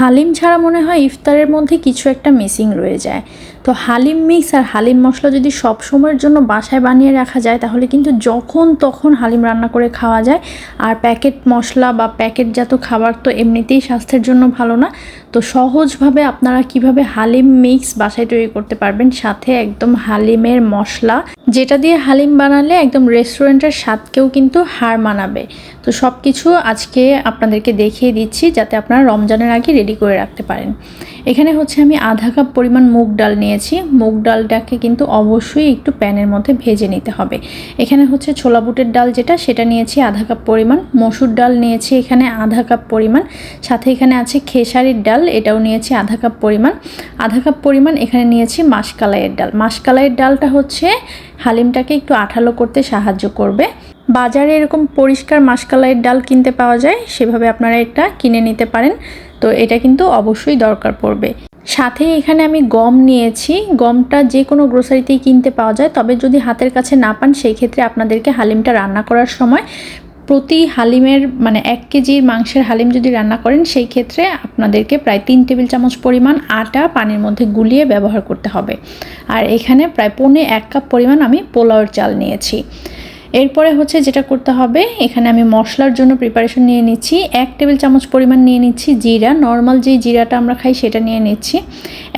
হালিম ছাড়া মনে হয় ইফতারের মধ্যে কিছু একটা মিসিং রয়ে যায়। তো হালিম মিক্স আর হালিম মশলা যদি সব সময়ের জন্য বাসায় বানিয়ে রাখা যায়, তাহলে কিন্তু যখন তখন হালিম রান্না করে খাওয়া যায়। আর প্যাকেট মশলা বা প্যাকেটজাত খাবার তো এমনিতেই স্বাস্থ্যের জন্য ভালো না। তো সহজভাবে আপনারা কীভাবে হালিম মিক্স বাসায় তৈরি করতে পারবেন, সাথে একদম হালিমের মশলা, যেটা দিয়ে হালিম বানালে একদম রেস্টুরেন্টের স্বাদকেও কিন্তু হার মানাবে। তো সব কিছু আজকে আপনাদেরকে দেখিয়ে দিচ্ছি, যাতে আপনারা রমজানের আগে রেডি করে রাখতে পারেন। এখানে হচ্ছে আমি আধা কাপ পরিমাণ মুগ ডাল নিয়েছি। মুগ ডালটাকে কিন্তু অবশ্যই একটু প্যানের মধ্যে ভেজে নিতে হবে। এখানে হচ্ছে ছোলা বুটের ডাল যেটা, সেটা নিয়েছি আধা কাপ পরিমাণ। মসুর ডাল নিয়েছি এখানে আধা কাপ পরিমাণ। সাথে এখানে আছে খেসারির ডাল, এটাও নিয়েছি আধা কাপ পরিমাণ। আধা কাপ পরিমাণ এখানে নিয়েছি মাসকালাইয়ের ডাল। মাসকালাইয়ের ডালটা হচ্ছে হালিমটাকে একটু আঠালো করতে সাহায্য করবে। বাজারে এরকম পরিষ্কার মাসকালাইয়ের ডাল কিনতে পাওয়া যায়, সেভাবে আপনারা এটা কিনে নিতে পারেন। তো এটা কিন্তু অবশ্যই দরকার পড়বে। সাথে এখানে আমি গম নিয়েছি। গমটা যে কোনো গ্রোসারিতেই কিনতে পাওয়া যায়। তবে যদি হাতের কাছে না পান, সেই ক্ষেত্রে আপনাদেরকে হালিমটা রান্না করার সময় প্রতি হালিমের মানে এক কেজির মাংসের হালিম যদি রান্না করেন, সেই ক্ষেত্রে আপনাদেরকে প্রায় তিন টেবিল চামচ পরিমাণ আটা পানির মধ্যে গুলিয়ে ব্যবহার করতে হবে। আর এখানে প্রায় পৌনে এক কাপ পরিমাণ আমি পোলাওয়ের চাল নিয়েছি। এরপরে হচ্ছে যেটা করতে হবে, এখানে আমি মশলার জন্য প্রিপারেশন নিয়ে নিচ্ছি। এক টেবিল চামচ পরিমাণ নিয়ে নিচ্ছি জিরা। নর্মাল যে জিরাটা আমরা খাই সেটা নিয়ে নিচ্ছি।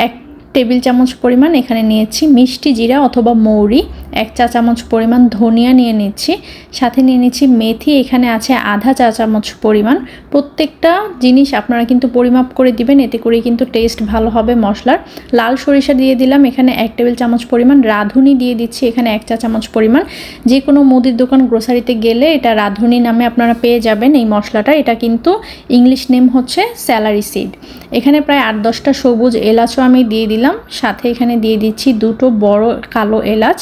এক টেবিল চামচ পরিমাণ এখানে নিয়েছি মিষ্টি জিরা অথবা মৌরি। এক চা চামচ পরিমাণ ধনিয়া নিয়ে নিচ্ছি, সাথে নিয়ে নিচ্ছি মেথি, এখানে আছে আধা চা চামচ পরিমাণ। প্রত্যেকটা জিনিস আপনারা কিন্তু পরিমাপ করে দিবেন, এতে করে কিন্তু টেস্ট ভালো হবে মশলার। লাল সরিষা দিয়ে দিলাম, এখানে এক টেবিল চামচ পরিমাণ রাঁধুনি দিয়ে দিচ্ছি, এখানে এক চা চামচ পরিমাণ। যে কোনো মুদির দোকান গ্রোসারিতে গেলে এটা রাঁধুনি নামে আপনারা পেয়ে যাবেন এই মশলাটা, এটা কিন্তু ইংলিশ নেম হচ্ছে স্যালারি সিড এখানে প্রায় আট দশটা সবুজ এলাচও আমি দিয়ে দিলাম, সাথে এখানে দিয়ে দিচ্ছি দুটো বড় কালো এলাচ।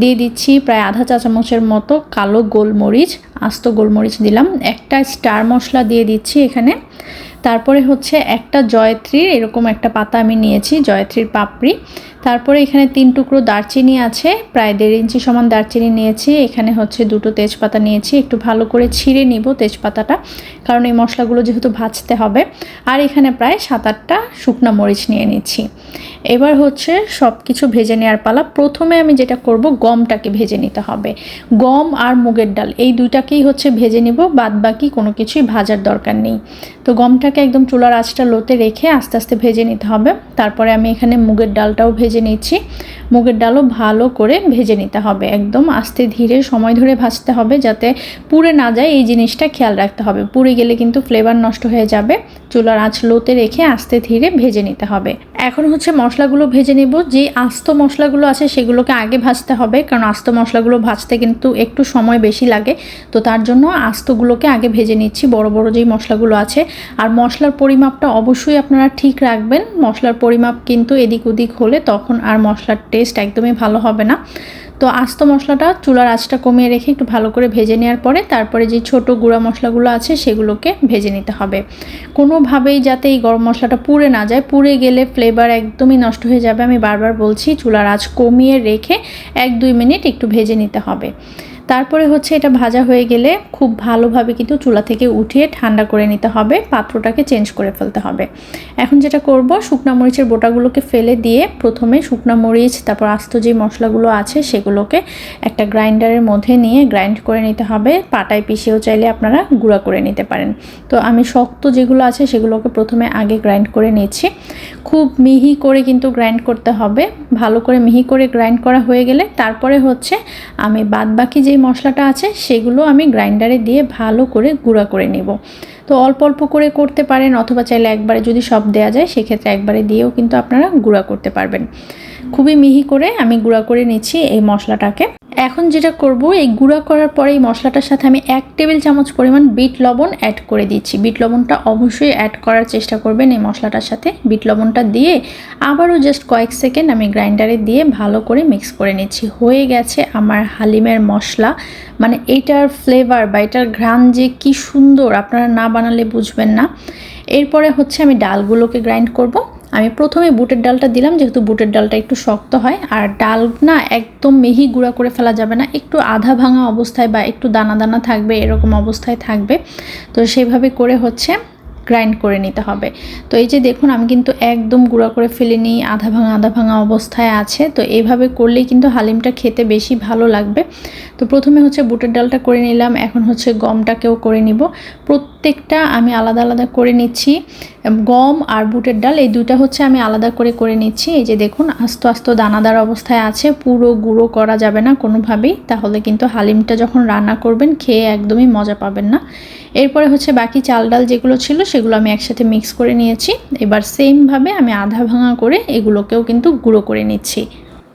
দিয়ে দিচ্ছি প্রায় আধা চা চামচের মতো কালো গোলমরিচ, আস্ত গোলমরিচ দিলাম। একটা স্টার মশলা দিয়ে দিচ্ছি এখানে। তারপরে হচ্ছে একটা জয়ত্রীর, এরকম একটা পাতা আমি নিয়েছি, জয়ত্রীর পাপড়ি। তারপরে এখানে তিন টুকরো দারচিনি আছে, প্রায় দেড় ইঞ্চি সমান দারচিনি নিয়েছি। এখানে হচ্ছে দুটো তেজপাতা নিয়েছি। একটু ভালো করে ছিঁড়ে নিব তেজপাতাটা, কারণ এই মশলাগুলো যেহেতু ভাজতে হবে। আর এখানে প্রায় সাত আটটা শুকনো মরিচ নিয়ে নিচ্ছি। এবার হচ্ছে সব কিছু ভেজে নেওয়ার পালা। প্রথমে আমি যেটা করব, গমটাকে ভেজে নিতে হবে। গম আর মুগের ডাল, এই দুইটাকেই হচ্ছে ভেজে নিব বাদ বাকি কোনো কিছুই ভাজার দরকার নেই। তো গমটাকে একদম চুলার আঁচটা লোতে রেখে আস্তে আস্তে ভেজে নিতে হবে। তারপরে আমি এখানে মুগের ডালটাও ভেজে নিচ্ছি। মুগের ডালও ভালো করে ভেজে নিতে হবে। একদম আস্তে ধীরে সময় ধরে ভাজতে হবে যাতে পুড়ে না যায়, এই জিনিসটা খেয়াল রাখতে হবে। পুড়ে গেলে কিন্তু ফ্লেভার নষ্ট হয়ে যাবে। চুলার আঁচ লোতে রেখে আস্তে ধীরে ভেজে নিতে হবে। এখন হচ্ছে মশলাগুলো ভেজে নেব। যে আস্ত মশলাগুলো আছে সেগুলোকে আগে ভাজতে হবে, কারণ আস্ত মশলাগুলো ভাজতে কিন্তু একটু সময় বেশি লাগে। তো তার জন্য আস্তগুলোকে আগে ভেজে নিচ্ছি, বড় বড় যেই মশলাগুলো আছে। আর মশলার পরিমাপটা অবশ্যই আপনারা ঠিক রাখবেন। মশলার পরিমাপ কিন্তু এদিক ওদিক হলে তখন আর মশলার টেস্ট একদমই ভালো হবে না। তো আস্ত মশলাটা চুলার আঁচটা কমিয়ে রেখে একটু ভালো করে ভেজে নেওয়ার পরে তারপরে যে ছোট গুঁড়া মশলাগুলো আছে সেগুলোকে ভেজে নিতে হবে। কোনোভাবেই যাতে এই গরম মশলাটা পুড়ে না যায়, পুড়ে গেলে ফ্লেভার একদমই নষ্ট হয়ে যাবে। আমি বারবার বলছি, চুলার আঁচ কমিয়ে রেখে এক দুই মিনিট একটু ভেজে নিতে হবে। তারপরে হচ্ছে এটা ভাজা হয়ে গেলে খুব ভালোভাবে কিন্তু চুলা থেকে উঠিয়ে ঠান্ডা করে নিতে হবে, পাত্রটাকে চেঞ্জ করে ফেলতে হবে। এখন যেটা করব, শুকনা মরিচের বোটাগুলোকে ফেলে দিয়ে প্রথমে শুকনা মরিচ, তারপর আস্ত যে মশলাগুলো আছে সেগুলোকে একটা গ্রাইন্ডারের মধ্যে নিয়ে গ্রাইন্ড করে নিতে হবে। পাটায় পিষেও চাইলে আপনারা গুঁড়া করে নিতে পারেন। তো আমি শক্ত যেগুলো আছে সেগুলোকে প্রথমে আগে গ্রাইন্ড করে নিচ্ছি। খুব মিহি করে কিন্তু গ্রাইন্ড করতে হবে। ভালো করে মিহি করে গ্রাইন্ড করা হয়ে গেলে তারপরে হচ্ছে আমি বাদ বাকি যে মশলাটা আছে সেগুলো আমি গ্রাইন্ডারে দিয়ে ভালো করে গুঁড়া করে নেব। তো অল্প অল্প করে করতে পারেন অথবা চাইলে একবারে যদি সব দেওয়া যায় সেক্ষেত্রে একবারে দিয়েও কিন্তু আপনারা গুঁড়া করতে পারবেন। খুবই মিহি করে আমি গুঁড়া করে নিচ্ছি এই মশলাটাকে। এখন যেটা করব, এই গুঁড়া করার পরে এই মশলাটার সাথে আমি এক টেবিল চামচ পরিমাণ বিট লবণ অ্যাড করে দিচ্ছি। বিট লবণটা অবশ্যই অ্যাড করার চেষ্টা করবেন এই মশলাটার সাথে। বিট লবণটা দিয়ে আবারও জাস্ট কয়েক সেকেন্ড আমি গ্রাইন্ডারে দিয়ে ভালো করে মিক্স করে নিচ্ছি। হয়ে গেছে আমার হালিমের মশলা। মানে এটার ফ্লেভার বা এটার ঘ্রাণ যে কি সুন্দর, আপনারা না বানালে বুঝবেন না। এরপরে হচ্ছে আমি ডালগুলোকে গ্রাইন্ড করব। আমি প্রথমে বুটের ডালটা দিলাম, যেহেতু বুটের ডালটা একটু শক্ত হয়, আর ডাল না একদম মিহি গুঁড়া করে ফেলা যাবে না, একটু আধা ভাঙা অবস্থায় বা একটু দানা দানা থাকবে, এরকম অবস্থায় থাকবে। তো সেভাবে করে হচ্ছে গ্রাইন্ড করে নিতে হবে। তো এই যে দেখুন, আমি কিন্তু একদম গুঁড়া করে ফেলিনি, আধা ভাঙা আধা ভাঙা অবস্থায় আছে। তো এইভাবে করলেই কিন্তু হালিমটা খেতে বেশি ভালো লাগবে। তো প্রথমে হচ্ছে বুটের ডালটা করে নিলাম, এখন হচ্ছে গমটাকেও করে নিব। প্রত্যেকটা আমি আলাদা আলাদা করে নিচ্ছি। গম আর বুটের ডাল, এই দুটা হচ্ছে আমি আলাদা করে করে নিচ্ছি। এই যে দেখুন, আস্তে আস্তে দানাদার অবস্থায় আছে, পুরো গুঁড়ো করা যাবে না কোনোভাবেই। তাহলে কিন্তু হালিমটা যখন রান্না করবেন, খেয়ে একদমই মজা পাবেন না। এরপরে হচ্ছে বাকি চাল ডাল যেগুলো ছিল, সেগুলো আমি একসাথে মিক্স করে নিয়েছি। এবার সেমভাবে আমি আধা ভাঙা করে এগুলোকেও কিন্তু গুঁড়ো করে নিচ্ছি।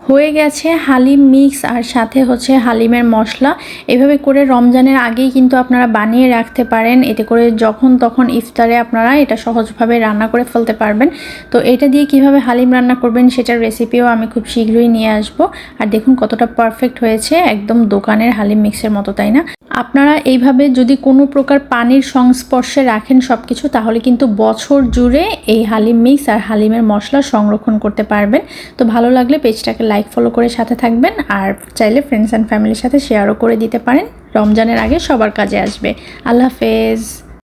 হয়ে গেছে হালিম মিক্স আর সাথে হচ্ছে হালিমের মশলা। এভাবে করে রমজানের আগেই কিন্তু আপনারা বানিয়ে রাখতে পারেন। এতে করে যখন তখন ইফতারে আপনারা এটা সহজভাবে রান্না করে ফেলতে পারবেন। তো এটা দিয়ে কীভাবে হালিম রান্না করবেন সেটার রেসিপিও আমি খুব শীঘ্রই নিয়ে আসব। আর দেখুন কতটা পারফেক্ট হয়েছে, একদম দোকানের হালিম মিক্সের মতো, তাই না? আপনারা এইভাবে যদি কোনো প্রকার পানির সংস্পর্শে রাখেন সব কিছু তাহলে কিন্তু বছর জুড়ে এই হালিম মিক্স আর হালিমের মশলা সংরক্ষণ করতে পারবেন। তো ভালো লাগলে পেজটাকে লাইক ফলো করে সাথে থাকবেন আর চাইলে ফ্রেন্ডস অ্যান্ড ফ্যামিলির সাথে শেয়ারও করে দিতে পারেন। রমজানের আগে সবার কাজে আসবে। আল্লাহ হাফেজ।